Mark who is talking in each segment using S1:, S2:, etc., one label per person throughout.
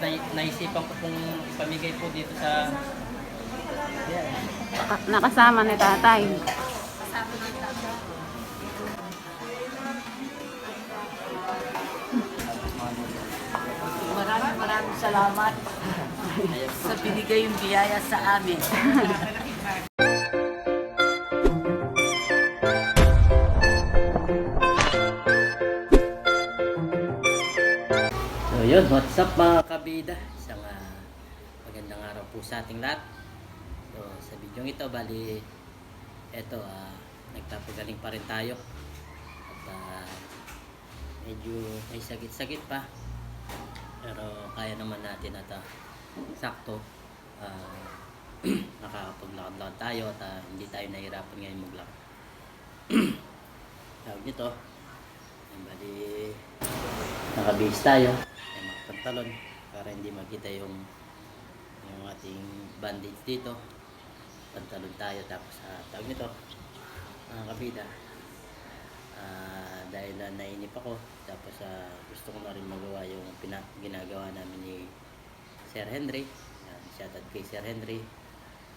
S1: na, naisipan ko pong ipamigay po dito sa
S2: Naka- Nakasama ni tatay.
S3: Maraming maraming salamat sa binigay yung biyaya sa amin.
S1: yun, what's up mga kabida? Isang ah, magandang araw po sa ating lahat. So sa video ito, bali, eto, ah, nagpapagaling pa rin tayo. At ah, medyo may sagit-sagit pa. Pero kaya naman natin at ah, sakto. ah, nakakapaglakad-lakad tayo at ah, hindi tayo nahirapan ngayon maglakad. Tawag nito, bali, nakabihis tayo ay makapantalon para hindi makita yung yung ating bandage dito. Pantalon tayo tapos sa tawag nito mga kabida. Ah, dahil na nainip ako tapos ah, gusto ko na rin magawa yung pina, ginagawa namin ni Sir Henry. Yan, shoutout kay Sir Henry.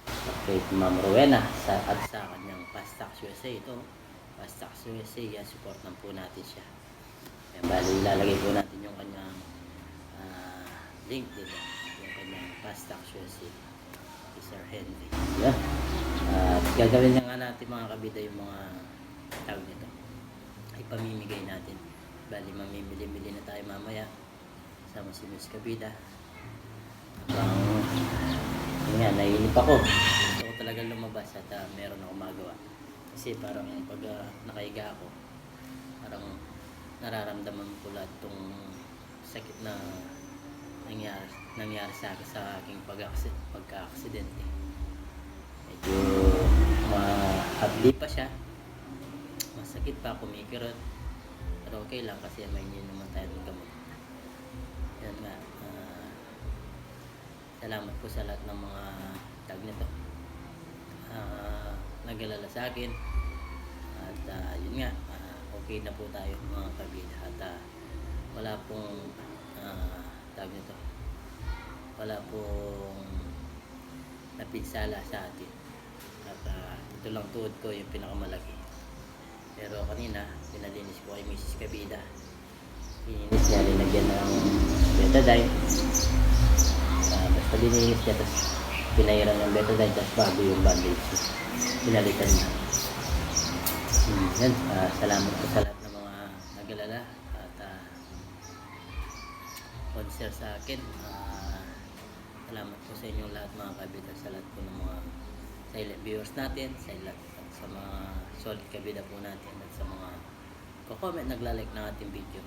S1: At kay Ma'am Rowena sa, at sa kanyang Pastax USA ito Pastax USA yan, support lang po natin siya. Ayan, bali ilalagay po natin yung kanyang link dito. Yung kanyang Pastax USA. Si Sir Henry. Yan. At gagawin na nga natin mga kabida yung mga tawag nito. Ay pamimigay natin. Bali mamimili-mili na tayo mamaya. Sama si Miss Kabida. Habang yun nga, naiinip ako. Gusto ko talaga lumabas at ah, meron akong magawa. Kasi parang pag ah, nakahiga ako, parang nararamdaman ko lahat tong sakit na nangyari, nangyari sa akin sa aking pagka-aksidente. Medyo ma-hapdi pa siya. Masakit pa, kumikirot. Pero okay lang kasi may inyo naman tayo ng gamot. Yan nga. ah, salamat po sa lahat ng mga tag nito. Ah, nag-alala sa akin. At ah, yun nga, ah, okay na po tayo mga kabida. At ah, wala pong uh, tawag nito. Wala pong napinsala sa atin. At ah, ito lang tuhod ko yung pinakamalaki. Pero kanina, pinalinis ko kay Mrs. Kabida. Pininis niya, linagyan ng betadine. Ah, basta dininis niya, tapos pinairan ng betadine, tapos bago yung bandage. Pinalitan niya. Hmm, yan. Ah, salamat sa lahat ng mga nag-alala uh, concern sa akin. Ah, salamat po sa inyong lahat mga kabida sa lahat po ng mga silent viewers natin, sa lahat at sa mga solid kabida po natin at sa mga ko-comment nagla-like ng ating video.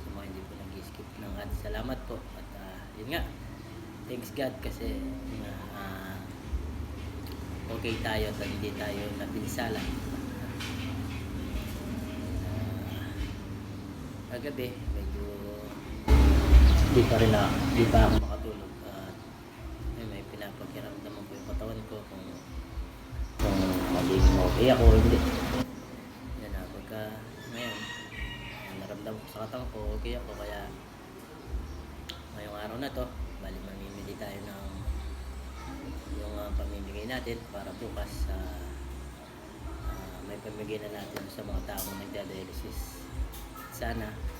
S1: Sa mga hindi po nag-skip ng ads. Salamat po. At ah, yun nga, thanks God kasi ah, okay tayo at hindi tayo napinsala. Ah, kagabi, medyo hindi pa rin na, hindi pa ako makatulog. At may, may pinapakiramdaman ko yung katawan ko kung kung magiging okay ako o hindi. Yan na, pagka ngayon, naramdaman ko sa katawan ko, okay ako. Kaya ngayong araw na to, bali mamimili tayo ng yung ah, pamimigay natin para bukas sa may pamigay na natin sa mga taong nagda-dialysis. Sana ah,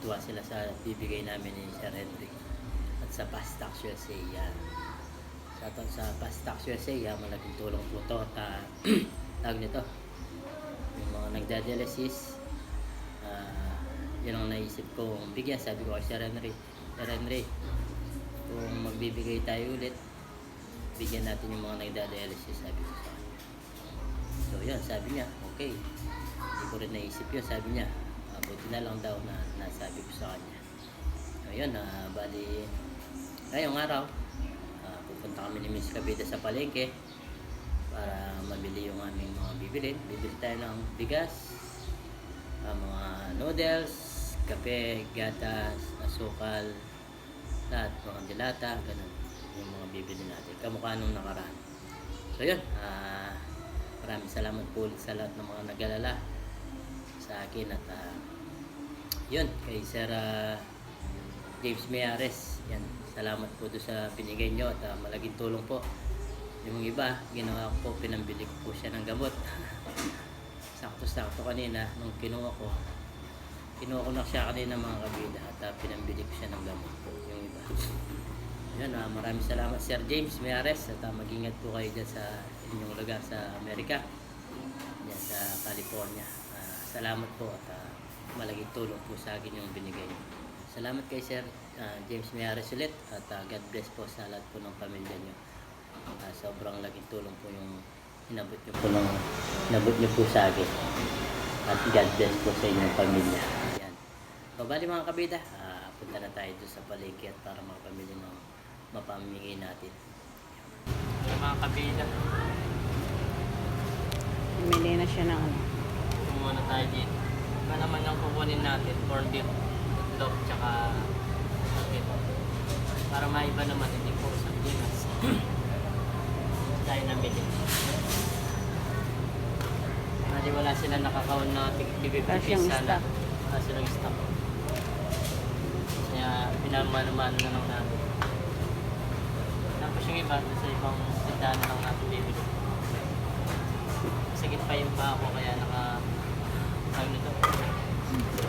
S1: matuwa sila sa bibigay namin ni Sir Henry at sa Pastax USA. Yan. Sa, sa Pastax USA, yan, malaking tulong po to. At, tawag nito, yung mga nagda-dialysis, ah, yun ang naisip kong bigyan. Sabi ko kay Sir Henry, Sir Henry, kung magbibigay tayo ulit, bigyan natin yung mga nagda-dialysis, sabi ko sa. So yun, sabi niya, okay. Hindi ko rin naisip yun, sabi niya. Buti na lang daw na nasabi ko sa kanya. So yun, ah, bali, ngayong araw, ah, pupunta kami ni Miss Kabida sa palengke para mabili yung aming mga bibilin. Bibili tayo ng bigas, ah, mga noodles, kape, gatas, asukal, lahat, mga dilata, ganun yung mga bibili natin. Kamukha nung nakaraan. So yun, ah, maraming salamat po ulit sa lahat ng mga nag-alala sa akin at ah, yun, kay Sir ah, James Meares. Yan, salamat po doon sa binigay nyo at ah, malaking tulong po. Yung iba, ginawa ko po, pinambili ko po siya ng gamot. Sakto-sakto kanina, nung kinuha ko, kinuha ko na siya kanina mga kabida at ah, pinambili ko siya ng gamot po, yung iba. Yan, ah, maraming salamat Sir James Meares at ah, mag-ingat po kayo dyan sa inyong lugar sa Amerika, dyan sa California. Ah, salamat po at ah, malaking tulong po sa akin yung binigay niyo. Salamat kay Sir ah, James Meares ulit at ah, God bless po sa lahat po ng pamilya niyo. Ah, sobrang laking tulong po yung inabot niyo po ng inabot niyo po sa akin. At God bless po sa inyong pamilya. Yan. Pabali mga kabida, ah, punta na tayo doon sa at para makapamili ng mapamimigay natin. Yung mga kabida,
S2: Bumili na siya ng ano.
S1: kumuha na tayo dito. Iba naman ang kukunin natin, corn beef, itlog, tsaka sakit. Para maiba naman, hindi po sa Pinas. tayo namili. Kasi wala sila nakakaon na tig-50
S2: Kasi yung
S1: sana.
S2: stock.
S1: Wala silang stock. Kaya pinamano-mano na lang natin. Tapos yung iba, sa ibang tindahan na lang natin bibili. Sagit pa yung pa ako kaya naka...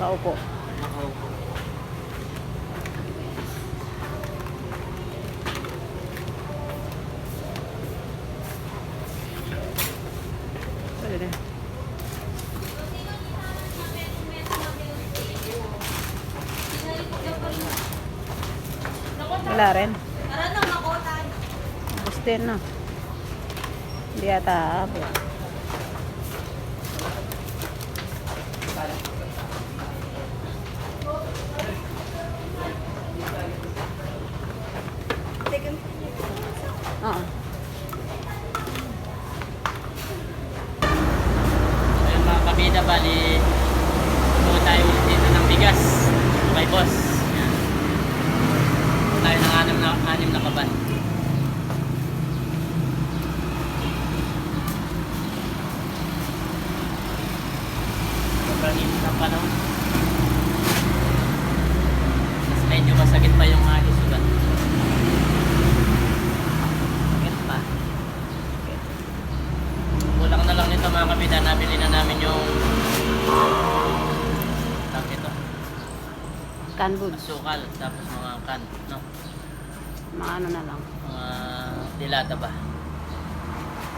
S1: Ano nito?
S2: Kaupo.
S1: Nakaupo.
S2: Pwede na. Wala rin. Din no. Hindi ata aabot. Oo.
S1: Ayun mga kabida, bali Puno tayo ulit dito ng bigas Kay boss Yan. Puno tayo ng anim na, anim na kaban. Sobrang init ng panahon. Mas medyo masakit pa yung alis ulan Sakit pa. Kulang na lang nito mga kabida, nabili na namin yung tawag ito,
S2: Canned goods.
S1: asukal, tapos mga kan, no?
S2: Mga ano na lang.
S1: Mga dilata ba?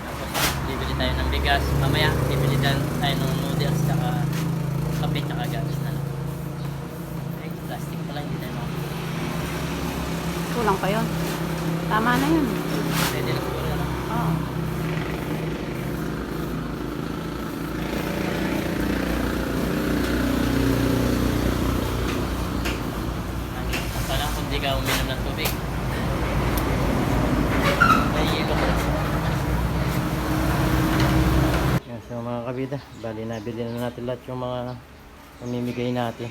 S1: Tapos bibili tayo ng bigas, mamaya bibili tayo ng noodles, tsaka kape, tsaka gatas na lang. Ay, plastic pala, hindi tayo makakita.
S2: Kulang pa yun. Tama na yun.
S1: Pwede na siguro na lang.
S2: Oo.
S1: Hanggang pa lang kung di ka uminom ng tubig. Naiiba ko. Yan, so kabida, bali nabili na natin lahat yung mga pamimigay natin.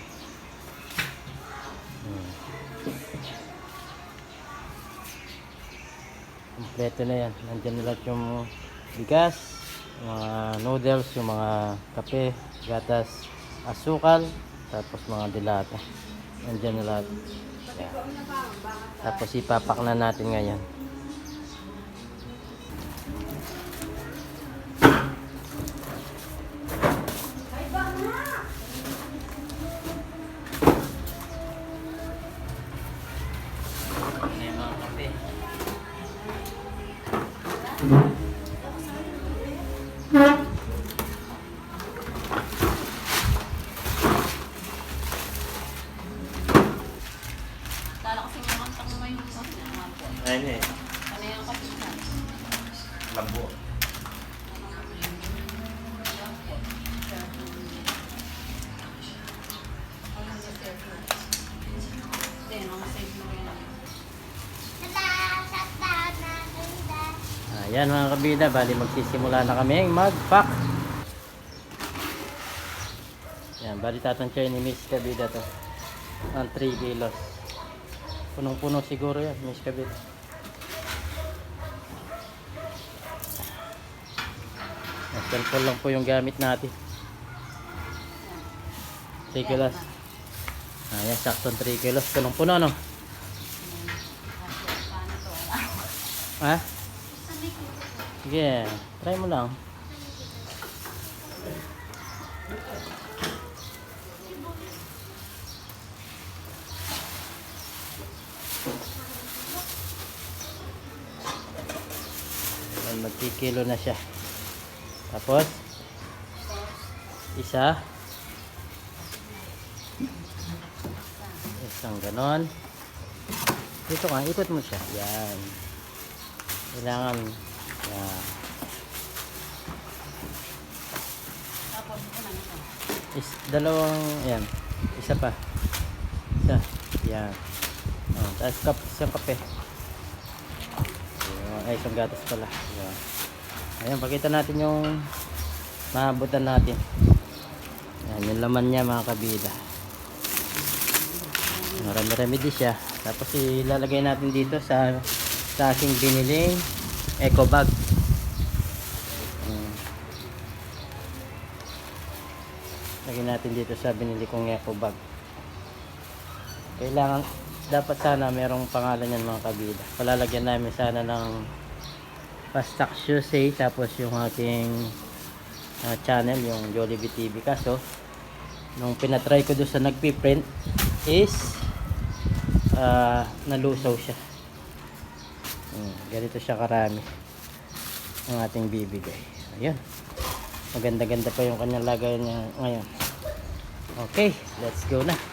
S1: Hmm. Kompleto na yan. Nandiyan na lahat yung bigas, mga noodles, yung mga kape, gatas, asukal, tapos mga dilata. Nandiyan na lahat. Yan. Tapos ipapak na natin ngayon. Ayun Mga kabida, bali magsisimula na kami mag-pack. Yan, bali tatansya ni Miss Kabida to. Ang 3 kilos. Punong-puno siguro yan, Miss Kabida. Sample lang po yung gamit natin. 3 kilos. Ayan, saktong 3 kilos. Punong puno, no? Ha? Sige, try mo lang. Magkikilo na siya. Tapos, isa. Isang ganon. Dito ka, ikot mo siya. Yan. Kailangan, yan. Is, dalawang, yan. Isa pa. Isa. Yan. Oh, tapos kap, isang kape. Yan. Ay, isang gatas pala. Yan. Ayan, pakita natin yung maabutan natin. Yan, yung laman niya mga kabida. Marami-rami siya. Tapos ilalagay natin dito sa sa aking biniling eco bag. Lagyan natin dito sa binili kong eco bag. Kailangan, dapat sana merong pangalan yan mga kabida. Palalagyan namin sana ng pastak Shusei tapos yung aking ah, channel, yung Jollibee TV. Kaso, nung pinatry ko doon sa nagpiprint is ah, nalusaw siya. Hmm, ganito siya karami ang ating bibigay. Ayun. Maganda-ganda pa yung kanyang lagay niya ngayon. Okay, let's go na.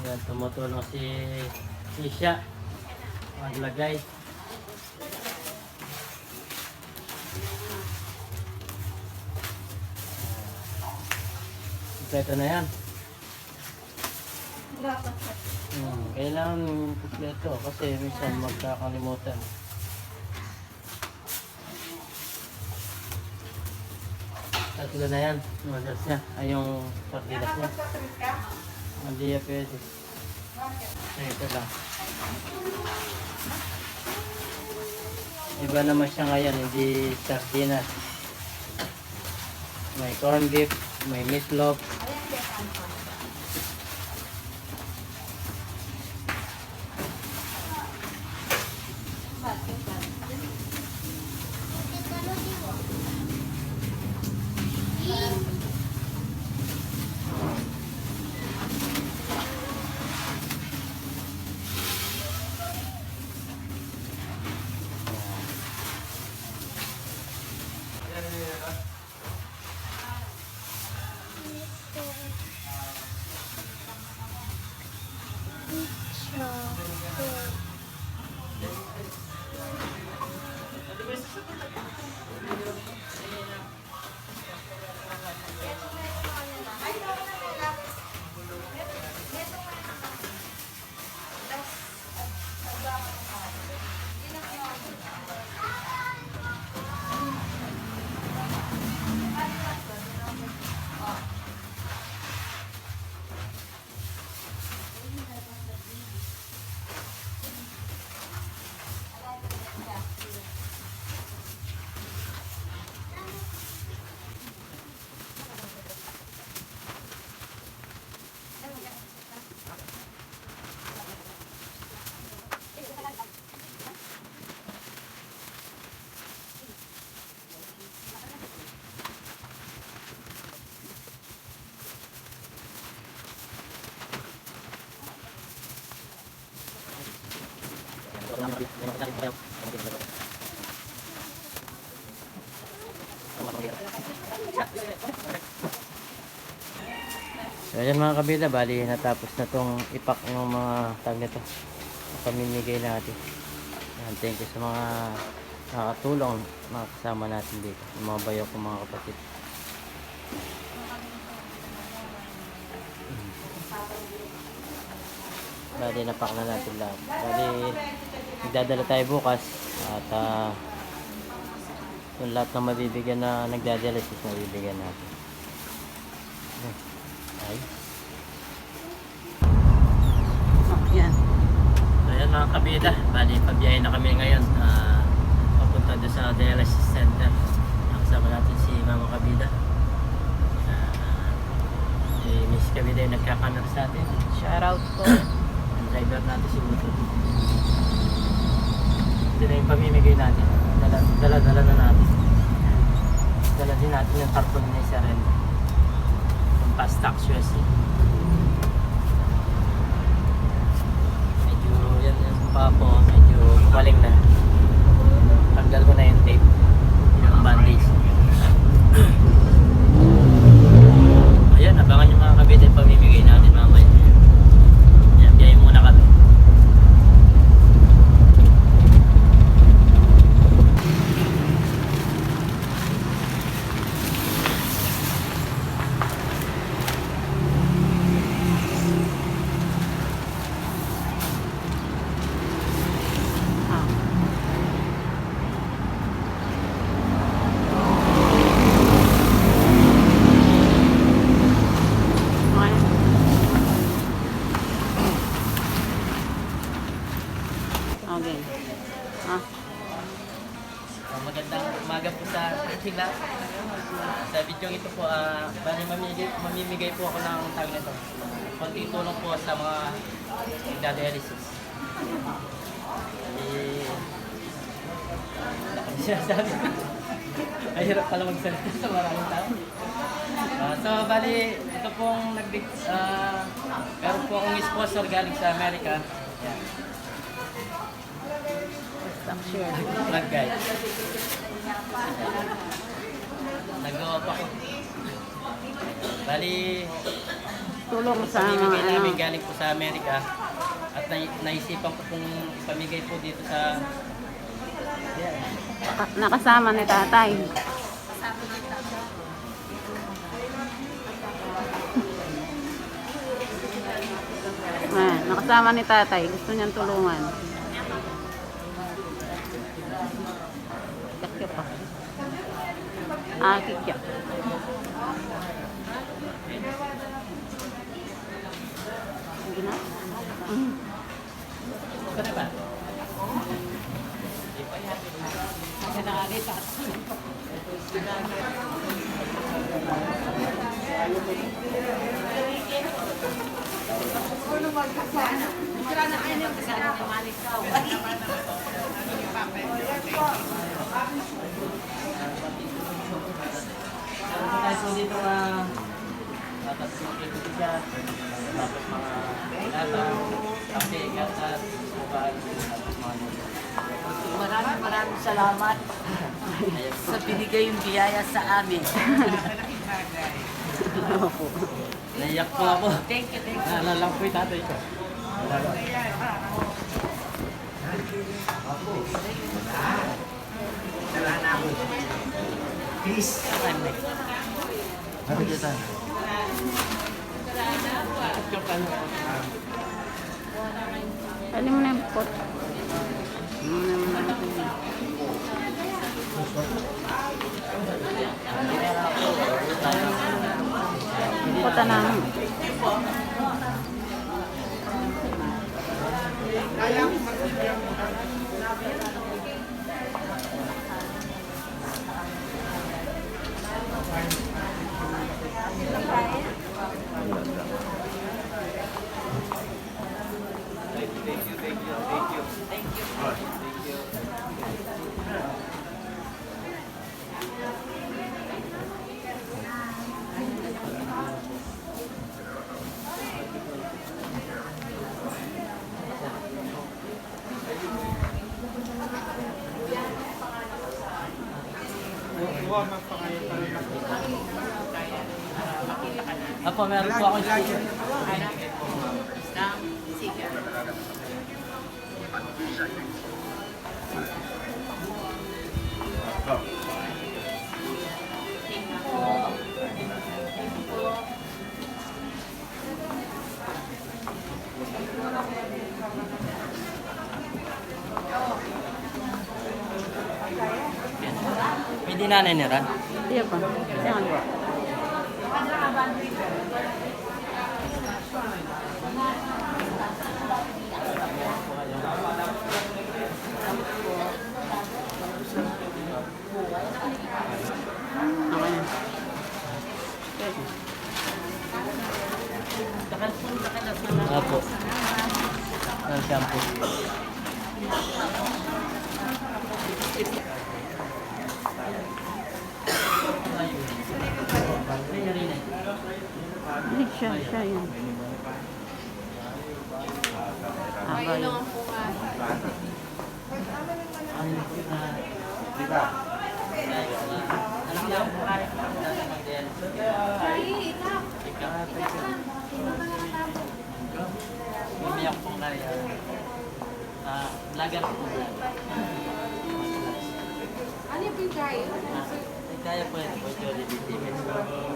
S1: Ayan, tumutulong si Isha. Maglagay. Kompleto na yan. Hmm, kailangan kompleto kasi minsan magkakalimutan. Tatlo na yan. Noodles niya. Ay, yung sardinas niya. Hindi yan pwede. Ito lang. Iba naman siya ngayon, hindi sardinas. May corned beef, may meatloaf. Ayan mga kabila, bali natapos na tong ipak ng mga tag nito. Pamimigay natin. Ayan, thank you sa mga nakatulong, mga kasama natin dito. Yung mga bayo ko mga kapatid. Bali napak na natin lahat. Bali magdadala tayo bukas at ah, yung lahat ng mabibigyan na nagdadialysis mabibigyan natin. Ay.
S2: Yan
S1: mga kabida, bali pabiyahe na kami ngayon ah, papunta doon sa dialysis center. Nakasama natin si Mama Kabida. Ah, si Miss Kabida yung nagkakamera sa atin.
S2: Shout out po.
S1: Ang driver natin si Uto. Ito na yung pamimigay natin. Dala, dala, dala na natin. Dala din natin yung tarpon ni Sir Ren. Yung past tax USA. Yan yung pa po, medyo baling na. Tanggal ko na yung tape. Yung bandage. Ayan, abangan yung mga kabit yung pamimigay natin mamaya. Yan, biyahe muna kami.
S2: Ah. Okay. Okay. Ah,
S1: Uh, magandang umaga po sa ating lahat. Sa video ito po, ah, bali mamimigay, mamimigay po ako ng tawag nito. Konting tulong po sa mga nagda-dialysis. Kami sinasabi. Ay, hirap pala magsalita sa maraming tao. Ah, so, bali, ito pong nagbig, ah, meron po akong sponsor galing sa Amerika. Yan,
S2: stop share.
S1: vlog guide. Nagawa pa ko. Bali,
S2: Tulong sa
S1: pamimigay
S2: ano,
S1: namin galing po sa Amerika at nai- naisipan ko pong ipamigay po dito sa
S2: naka- nakasama ni tatay. Ah, nakasama ni tatay. Gusto niyang tulungan. Ah, kikya. Sige na. Mm.
S1: Ito na ba? Meron tayo po dito na tapos mga kito siya, tapos mga lata, kape, gatas, subal, tapos mga nulo.
S3: Maraming maraming salamat sa binigay yung biyaya sa amin.
S1: Naiyak po ako.
S3: Thank you, thank you.
S1: Naalala po yung tatay ko. Please. Ano dito?
S2: Ano mo na yung pot? Ano mo na yung Puta na.
S1: Kaya Apo, meron po akong sticker. May dinanay ni Ran.
S2: Iya pa. Kaya nga ba? Okay na. Okay.
S1: Apo. Ang shampoo.
S2: Hindi siya, siya yun. Aba yun.
S1: Umiyak po kaya. Ah, vlogger po.
S4: Ano yung?
S1: Ah, Kaya po ito po Jollibee TV.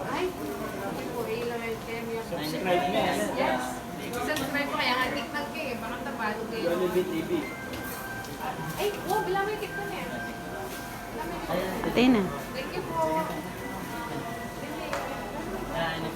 S4: Ay, hindi po ilang kaya
S1: Subscribe niyo yan.
S4: Yes. Subscribe ko kaya nga TikTok kayo eh. Baka tabalo kayo.
S1: Jollibee TV.
S4: Ay, oh, bilang may TikTok niya.
S1: Ayan.
S2: Patay na.
S4: Thank you po.
S1: Ah, ano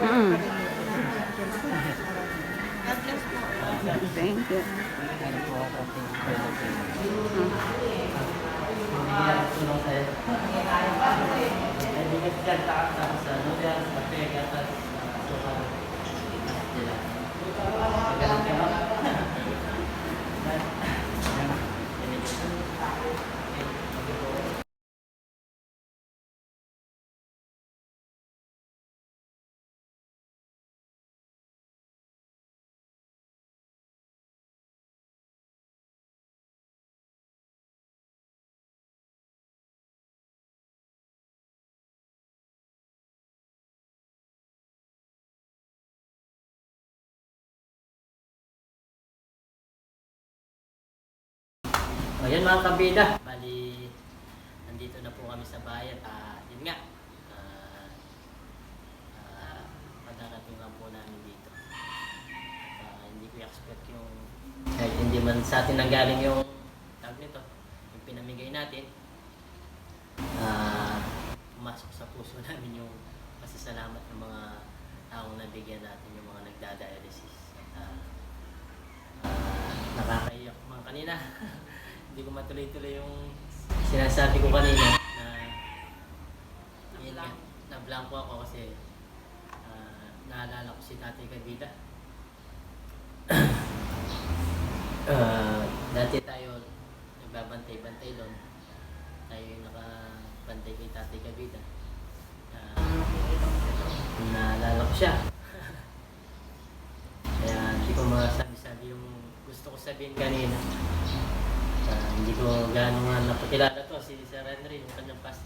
S2: Mm. Thank you. Mm.
S1: O yan mga kabida, bali nandito na po kami sa bayan at ah, yun nga, ah ah, padarating po namin dito. Ah, hindi ko expect yung kahit hindi man sa atin nanggaling yung tag nito, yung pinamigay natin. Ah, pumasok sa puso namin yung pasasalamat ng mga taong nabigyan natin, yung mga nagda-dialysis. At, ah, ah, nakakaiyak man kanina. Hindi ko matuloy-tuloy yung sinasabi ko kanina na yun nga, na blanco ako kasi ah, naalala ko si Tatay Kabida. Ah, dati tayo nagbabantay-bantay doon. Tayo yung nakabantay kay Tatay Kabida. Ah, naalala ko siya. Kaya hindi ko masabi-sabi yung gusto ko sabihin kanina. Ah, hindi ko gaano nga napakilala to si Sir Henry, yung kanyang past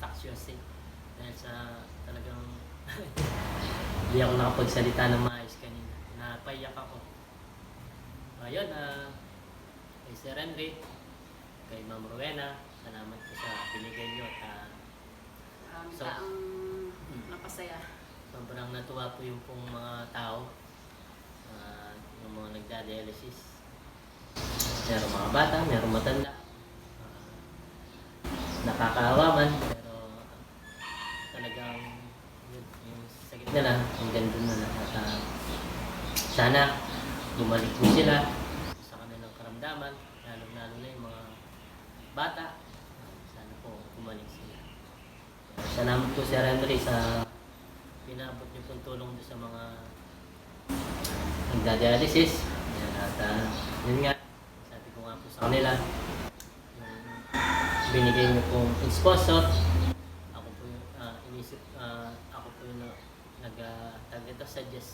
S1: eh. Dahil sa talagang hindi ako nakapagsalita ng maayos kanina. Napaiyak ako. Ayun, ah, kay Sir Henry, kay Ma'am Rowena, salamat po sa binigay nyo at ah,
S3: Um,
S1: So-
S3: taong napasaya.
S1: sobrang natuwa po yung pong mga tao, ah, yung mga nagda-dialysis. Meron mga bata, meron matanda. Ah, nakakaawa man, pero talagang yun, yung sakit nila, hanggang doon na lang. At ah, sana bumalik po sila sa kanilang karamdaman, lalo-lalo na yung mga bata. Sana po bumalik sila. Salamat po Sir Henry sa inabot niyo pong tulong sa mga nagda-dialysis. Sponsor, ako po yung ah, inisip, ah, ako po yung uh, tag ito, suggest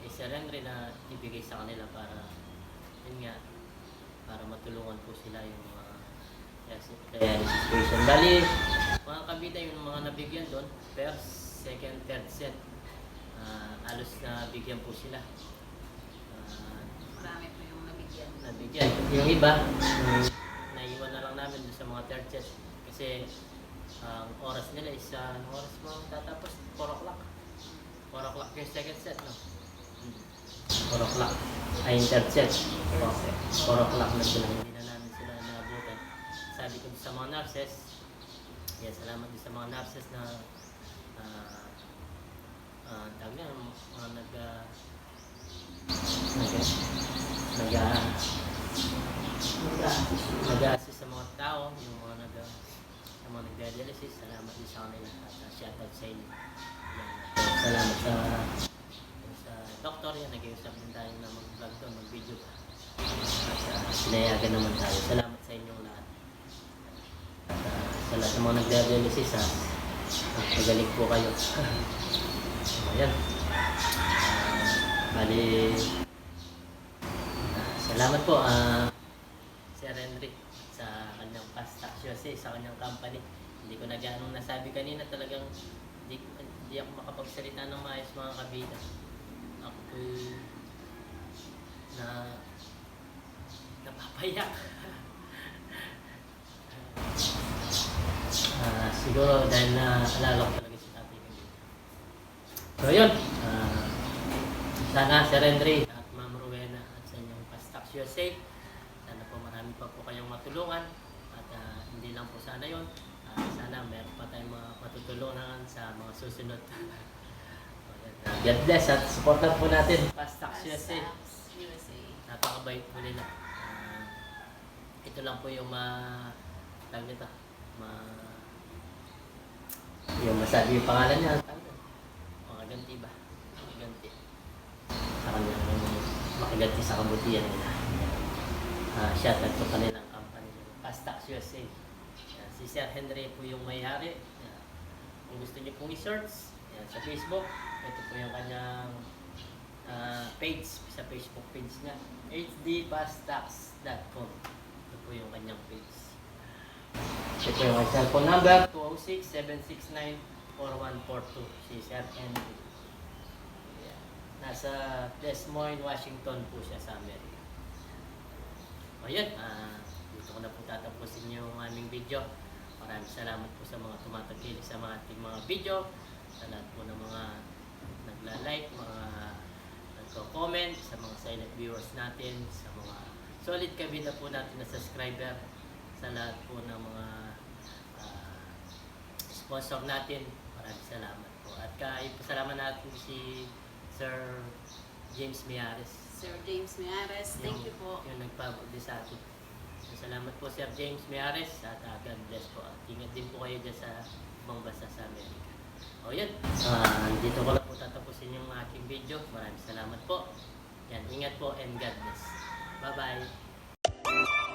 S1: kay Sir Henry na ibigay sa kanila para yun nga, para matulungan po sila yung mga dialysis dialysis patient. Bali, mga kabida yung mga nabigyan doon, first, second, third set. Ah, alos na bigyan po sila. Ah,
S4: Marami po yung nabigyan.
S1: nabigyan. Yung iba, naiwan na lang namin sa mga third set. Kasi ang oras nila is, uh, anong oras mo tatapos? 4 o'clock. 4 o'clock yung second set, no? 4 o'clock. Ay, yung third set. 4 o'clock na sila. Hindi na namin sila naabutan. Sabi ko sa mga nurses, yeah, salamat din sa mga nurses na uh, uh, tawag niya, mga nag uh, nag nag uh, nag-assist sa mga tao, yung mga nag sa mga nagdialysis, salamat din sa kanila at uh, shout out sa inyo. Uh, salamat sa sa doktor yan, nag-iusap din tayo na mag-vlog doon, mag-video pa. At uh, sinayagan naman tayo. Salamat sa inyong lahat. At uh, sa lahat ng mga nagdialysis, ha, uh, magaling po kayo. Ayan. Uh, bali, ah, salamat po, ah, Sir Henry, sa kanyang USA, sa kanyang company. Hindi ko na ganong nasabi kanina, talagang hindi, hindi ako makapagsalita ng maayos mga kabida. Ako po na napapayak. Ah, siguro dahil na alala ko talaga si tatay ko. So yun, ah, sana Sir Henry at Ma'am Rowena at sa inyong Pastax USA, sana po marami pa po kayong matulungan lang po sana yun, ah, sana meron pa tayong mga matutulungan sa mga susunod. God bless at supportan po natin Pastax USA.
S4: USA.
S1: Napakabait po nila. Ah, ito lang po yung ma... Tawag nito. Ma... Yung masabi yung pangalan niya. Makaganti ba? Makaganti. Sa kanyang makaganti sa kabutihan nila. Ah, shout out po kanilang company. Pastax USA. Yan, si Sir Henry po yung may-ari. Yan. Kung gusto niyo pong i-search yan, sa Facebook, ito po yung kanyang ah, page sa Facebook page niya. Hdpastax.com ito po yung kanyang page. Ito po yung cellphone number 206-769-4142 si Sir Henry. Ayan. nasa Des Moines, Washington po siya sa Amerika. O yun ah, dito ko na po tatapusin yung aming video maraming salamat po sa mga tumatagil sa mga ating mga video sa lahat po ng mga nagla-like, mga nagko-comment, sa mga silent viewers natin, sa mga solid kabida po natin na subscriber, sa lahat po ng mga ah, sponsor natin. Maraming salamat po. At kay pasalamat natin si Sir James Miares.
S4: Sir James Miares, thank you po.
S1: Yung nagpabudi sa atin. Salamat po Sir James Miares at uh, God bless po. At ingat din po kayo dyan sa ibang bansa sa Amerika. O yan, Ah, dito ko lang po tatapusin yung aking video. Maraming salamat po. Yan, ingat po and God bless. Bye-bye.